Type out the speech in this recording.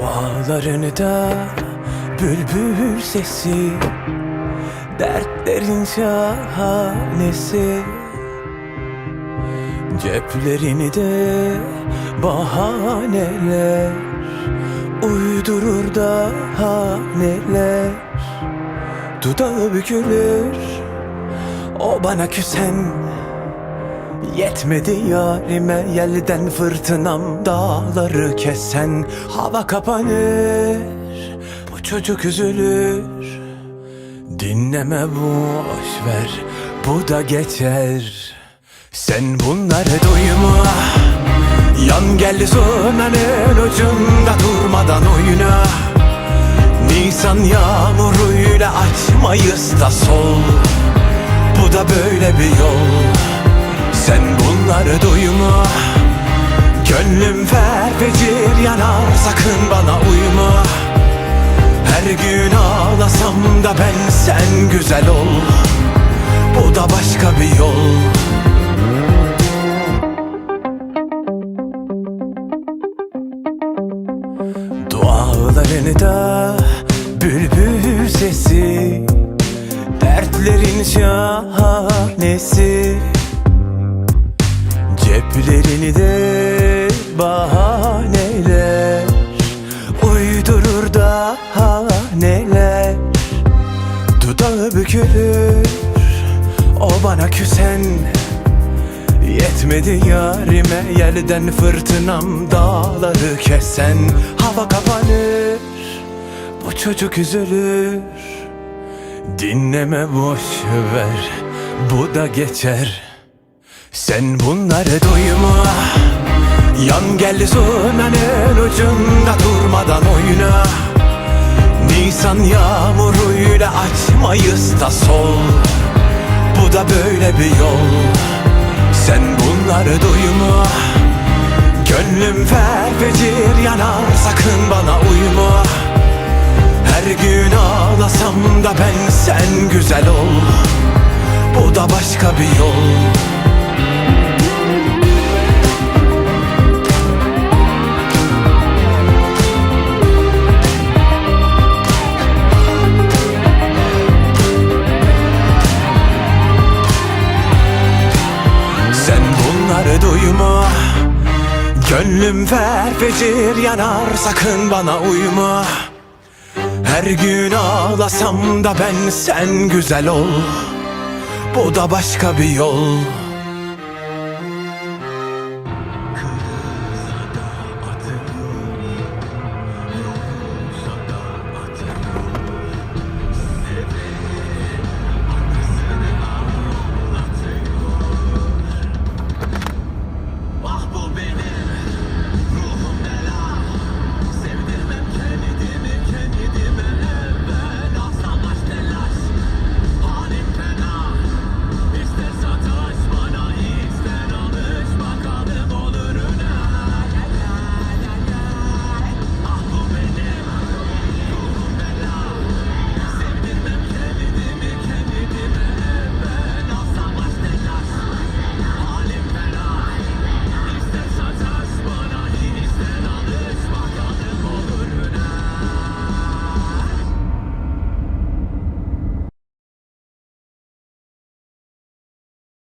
Dualarını da bülbül sesi Dertlerin şahanesi. Ceplerini de bahaneler Uydurur daha neler Dudağı bükülür O bana küsen Yetmedi yarime yelden fırtınam dağları kesen Hava kapanır. Bu çocuk üzülür. Dinleme boş ver bu da geçer. Sen bunları duyma. Yan gel sonanın ucunda durmadan oyna. Nisan yağmuruyla açmayız da sol. Bu da böyle bir yol Sen bunları duyma. Gönlüm ferfecir yanar sakın bana uyma. Her gün ağlasam da ben sen güzel ol. Bu da başka bir yol Ceplerini de bahaneler Uydurur daha neler Dudağı bükülür O bana küsen. Yetmedi yarime yerden fırtınam dağları kesen. Hava kapanır bu çocuk üzülür. Dinleme boş ver bu da geçer Sen bunları duyma Yan gel zurnanın ucunda durmadan oyna. Nisan yağmuruyla açmayız da sol. Bu da böyle bir yol. Sen bunları duyma Gönlüm ferfecir yanar sakın bana uyma. Her gün ağlasam da ben sen güzel ol. Bu da başka bir yol Gönlüm ferfecir yanar sakın bana uyma. Her gün ağlasam da ben sen güzel ol. Bu da başka bir yol